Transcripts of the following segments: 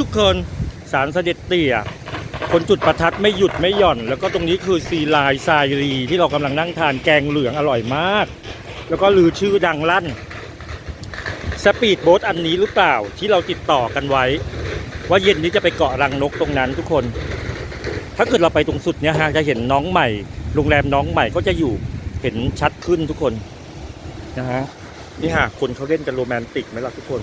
ทุกคนสารเสด็จเตี่ยคนจุดประทัดไม่หยุดไม่หย่อน แล้วก็ตรงนี้คือซีลายทรายรีที่เรากำลังนั่งทานแกงเหลืองอร่อยมาก แล้วก็ลือชื่อดังลั่นสปีดโบ๊ทอันนี้หรือเปล่าที่เราติดต่อกันไว้ ว่าเย็นนี้จะไปเกาะรังนกตรงนั้นทุกคน ถ้าเกิดเราไปตรงสุดเนี่ยฮะจะเห็นน้องใหม่โรงแรมน้องใหม่ก็จะอยู่เห็นชัดขึ้นทุกคนนะฮะนี่ฮะคนเขาเล่นกันโรแมนติกไหมล่ะทุกคน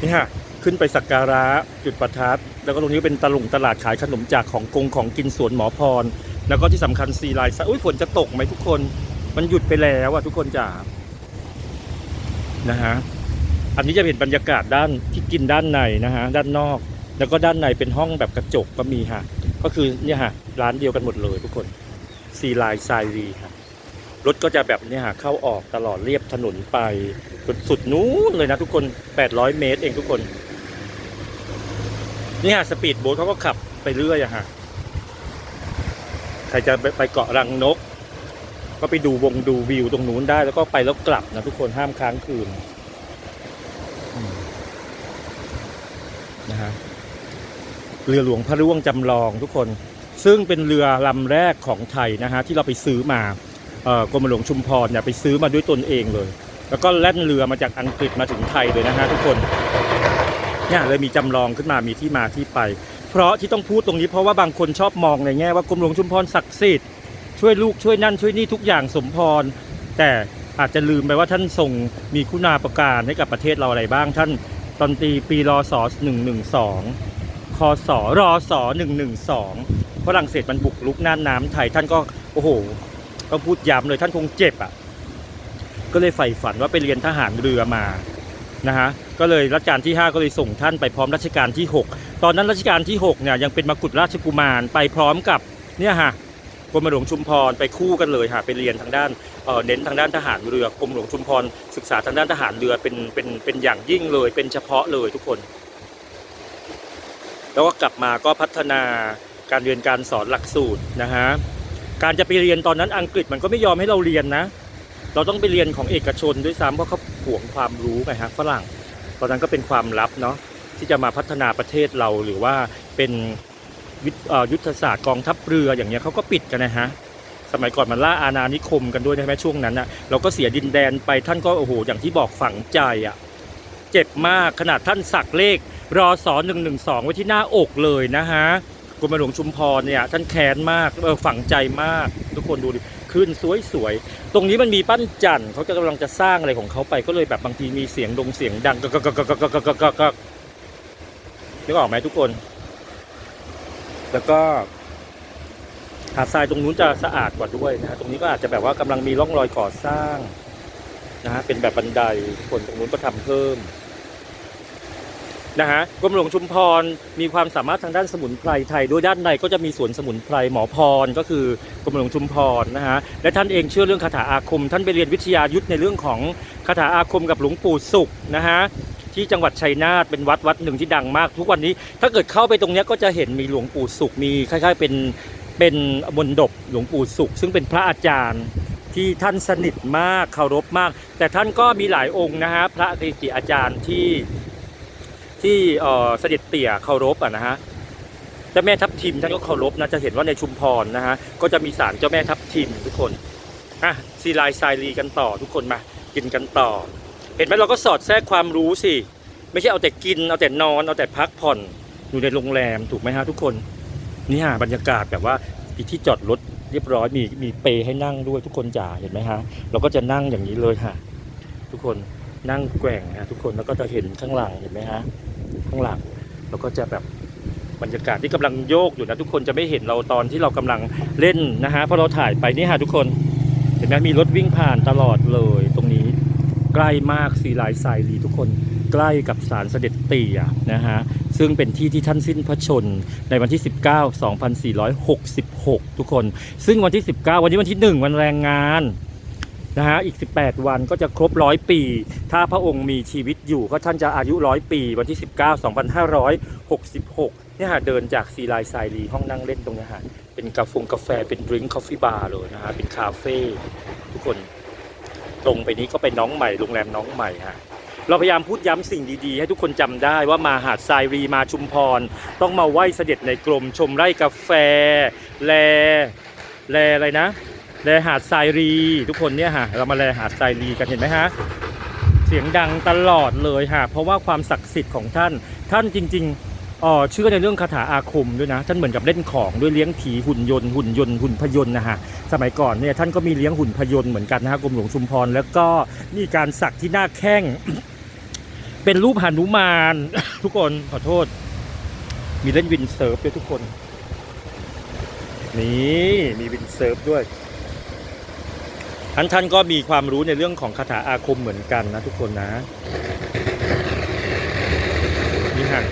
นี่ฮะขึ้นไปสักการะจุดประทัดแล้วก็ตรงนี้เป็นตลุงตลาดขายขนมจากของกงของกินสวนหมอพร แล้วก็ที่สำคัญซีไลน์อุ้ยฝนจะตกไหมทุกคน มันหยุดไปแล้วอะทุกคนจ๋านะฮะอันนี้จะเห็นบรรยากาศด้านที่กินด้านในนะฮะด้านนอก แล้วก็ด้านในเป็นห้องแบบกระจกก็มีฮะก็คือเนี่ยฮะร้านเดียวกันหมดเลยทุกคนซีไลน์ไซรีครับ รถก็จะแบบเนี่ยฮะเข้าออกตลอดเรียบถนนไปสุดนู้นเลยนะทุกคน 800 เมตรเองทุกคน นี่ฮะสปีดโบ๊ทเขาก็ขับไปเรื่อยอะฮะใครจะไปไปเกาะรังนก ก็ไปดูวงดูวิวตรงนู้นได้แล้วก็ไปแล้วกลับนะทุกคนห้ามค้างคืนนะฮะเรือหลวงพระร่วงจำลองทุกคน ซึ่งเป็นเรือลำแรกของไทยนะฮะที่เราไปซื้อมา กรมหลวงชุมพรเนี่ยไปซื้อมาด้วยตนเองเลย แล้วก็แล่นเรือมาจากอังกฤษมาถึงไทยเลยนะฮะทุกคนเนี่ยเลยมีจำลองขึ้นมามีที่มาที่ไป เพราะที่ต้องพูดตรงนี้เพราะว่าบางคนชอบมองในแง่ว่ากรมหลวงชุมพรศักดิ์สิทธิ์ช่วยลูกช่วยนั่นช่วยนี่ทุกอย่างสมพร แต่อาจจะลืมไปว่าท่านทรงมีคุณาประการให้กับประเทศเราอะไรบ้าง ท่านตอนตีปีรศ112คศรศ112ฝรั่งเศสมันบุกลุกน่านน้ำไทยท่านก็โอ้โห ต้องพูดย้ำเลยท่านคงเจ็บอะ ก็เลยใฝ่ฝันว่าไปเรียนทหารเรือมานะฮะก็เลยรัชกาลที่ 5 ก็เลยส่งท่านไปพร้อมรัชกาลที่ 6 ตอนนั้นรัชกาลที่6เนี่ยยังเป็นมกุฎราชกุมารไปพร้อมกับเนี่ยฮะกรมหลวงชุมพรไปคู่กันเลยฮะไปเรียนทางด้านเเน้นทางด้านทหารเรือกรมหลวงชุมพรศึกษาทางด้านทหารเรือเป็นเป็นเป็นอย่างยิ่งเลยเป็นเฉพาะเลยทุกคน แล้วก็กลับมาก็พัฒนาการเรียนการสอนหลักสูตรนะฮะ การจะไปเรียนตอนนั้นอังกฤษมันก็ไม่ยอมให้เราเรียนนะ เราต้องไปเรียนของเอกชนด้วยซ้ำเพราะเขาห่วงความรู้ไงฮะฝรั่ง ตอนนั้นก็เป็นความลับเนาะที่จะมาพัฒนาประเทศเราหรือว่าเป็นยุทธศาสตร์กองทัพเรืออย่างเงี้ยเขาก็ปิดกันนะฮะสมัยก่อนมันล่าอาณานิคมกันด้วยใช่ไหมช่วงนั้นนะเราก็เสียดินแดนไปท่านก็โอ้โหอย่างที่บอกฝังใจอะ่ะเจ็บมากขนาดท่านสักเลขรอสอหนึ่งหนึ่งสองไว้ที่หน้าอกเลยนะฮะ กรมหลวงชุมพรเนี่ยท่านแค้นมากเออฝังใจมาก ทุกคนดูดิขึ้นสวยๆ ตรงนี้มันมีปั้นจันทร์เขาจะกำลังจะสร้างอะไรของเขาไปก็เลยแบบบางทีมีเสียงดงเสียงดังก็ก็ก็ก็ก็ก็ก็ก็ก็นึกออกไหมทุกคน แล้วก็หาดทรายตรงนู้นจะสะอาดกว่าด้วยนะฮะตรงนี้ก็อาจจะแบบว่ากำลังมีร่องรอยก่อสร้างนะฮะเป็นแบบบันไดคนตรงนู้นก็ทำเพิ่ม นะฮะกรมหลวงชุมพรมีความสามารถทางด้านสมุนไพรไทยด้วยด้านในก็จะมีสวนสมุนไพรหมอพรก็คือกรมหลวงชุมพรนะฮะและท่านเองเชื่อเรื่องคาถาอาคม ท่านไปเรียนวิทยายุทธในเรื่องของคาถาอาคมกับหลวงปู่สุขนะฮะที่จังหวัดชัยนาทเป็นวัดวัดหนึ่งที่ดังมาก ทุกวันนี้ถ้าเกิดเข้าไปตรงนี้ก็จะเห็นมีหลวงปู่สุขมีคล้ายๆเป็นเป็นมนดบหลวงปู่สุข ซึ่งเป็นพระอาจารย์ที่ท่านสนิทมากเคารพมาก แต่ท่านก็มีหลายองค์นะฮะพระเกจิอาจารย์ที่ ที่เออเสด็จเตี่ยเคารพอะนะฮะเจ้าแม่ทับทิมท่านก็เคารพนะจะเห็นว่าในชุมพรนะฮะก็จะมีศาลเจ้าแม่ทับทิมทุกคนอะซีไลน์ไซรีกันต่อทุกคนมากินกันต่อ เห็นไหมเราก็สอดแทรกความรู้สิไม่ใช่เอาแต่กินเอาแต่นอนเอาแต่พักผ่อนอยู่ในโรงแรมถูกไหมฮะทุกคนนี่ฮะบรรยากาศแบบว่ามีที่จอดรถเรียบร้อยมีมีเปให้นั่งด้วยทุกคนจ๋าเห็นไหมฮะเราก็จะนั่งอย่างนี้เลยค่ะทุกคน นั่งแกว่งฮะทุกคนแล้วก็จะเห็นข้างหลังเห็นไหมฮะข้างหลังแล้วก็จะแบบบรรยากาศที่กำลังโยกอยู่นะทุกคนจะไม่เห็นเราตอนที่เรากำลังเล่นนะฮะเพราะเราถ่ายไปนี่ฮะทุกคนเห็นไหมมีรถวิ่งผ่านตลอดเลยตรงนี้ใกล้มากสีลายทรายลีทุกคนใกล้กับศาลเสด็จเตี่ยนะฮะซึ่งเป็นที่ที่ท่านสิ้นพระชน ในวันที่ 19 2466 ทุกคน ซึ่งวันที่ 19 วันนี้วันที่ 1 วันแรงงาน นะฮะอีก 18 วันก็จะครบร้อยปี ถ้าพระองค์มีชีวิตอยู่ก็ท่านจะอายุร้อยปี วันที่ 19 2566เนี่ยฮะเดินจากซีไลไซรีห้องนั่งเล่นตรงนี้ฮะเป็นกาแฟกาแฟเป็นดริงก์คอฟฟี่บาร์เลยนะฮะเป็นคาเฟ่ทุกคนตรงไปนี้ก็เป็นน้องใหม่โรงแรมน้องใหม่ฮะเราพยายามพูดย้ำสิ่งดีๆ ให้ทุกคนจำได้ว่ามาหาดทรายรีมาชุมพร ต้องมาไหว้เสด็จในกรมชมไร่กาแฟ แล แลอะไรนะ แลหาดทรายรี ทุกคนเนี่ยฮะเรามาแลหาดทรายรีกันเห็นไหมฮะเสียงดังตลอดเลยฮะเพราะว่าความศักดิ์สิทธิ์ของท่าน ท่านจริงๆอ๋อเชื่อในเรื่องคาถาอาคมด้วยนะ ท่านเหมือนกับเล่นของด้วยเลี้ยงผีหุ่นยนต์หุ่นยนต์หุ่นพยนต์นะฮะสมัยก่อนเนี่ยท่านก็มีเลี้ยงหุ่นพยนต์เหมือนกันนะฮะกรมหลวงชุมพรแล้วก็มีการสักที่หน้าแข้ง เป็นรูปหนุมาน ทุกคนขอโทษ มีเล่นวินเซิร์ฟด้วยทุกคนนี่มีวินเซิร์ฟด้วย ท่านท่านก็มีความรู้ในเรื่องของคาถาอาคมเหมือนกันนะทุกคนนะนี่ฮะ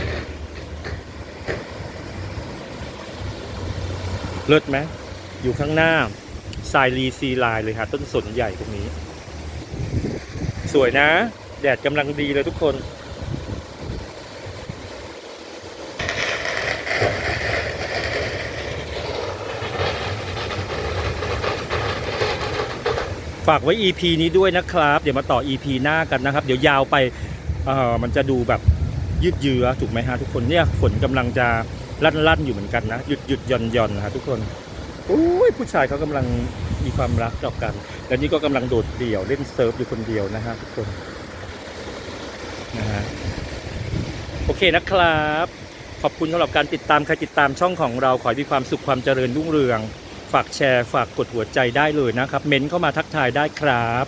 เลิศไหมอยู่ข้างหน้าทรายรีซีลายเลยฮะต้นสนใหญ่ตรงนี้ สวยนะ แดดกำลังดีเลยทุกคน ฝากไว้ EP นี้ด้วยนะครับ เดี๋ยวมาต่อ EP หน้ากันนะครับ เดี๋ยวยาวไปเอ่อมันจะดูแบบยืดเยื้อถูกไหมฮะทุกคนเนี่ยฝนกำลังจะลั่นลั่นอยู่เหมือนกันนะหยุดหยุดหย่อนหย่อนนะฮะทุกคนโอ้ยผู้ชายเขากำลังมีความรักต่อกัน แล้วนี่ก็กำลังโดดเดี่ยวเล่นเซิร์ฟอยู่คนเดียวนะฮะทุกคนนะฮะโอเคนะครับ ขอบคุณสำหรับการติดตามใครติดตามช่องของเราขอให้มีความสุขความเจริญรุ่งเรือง ฝากแชร์ฝากกดหัวใจได้เลยนะครับ เม้นเข้ามาทักทายได้ครับ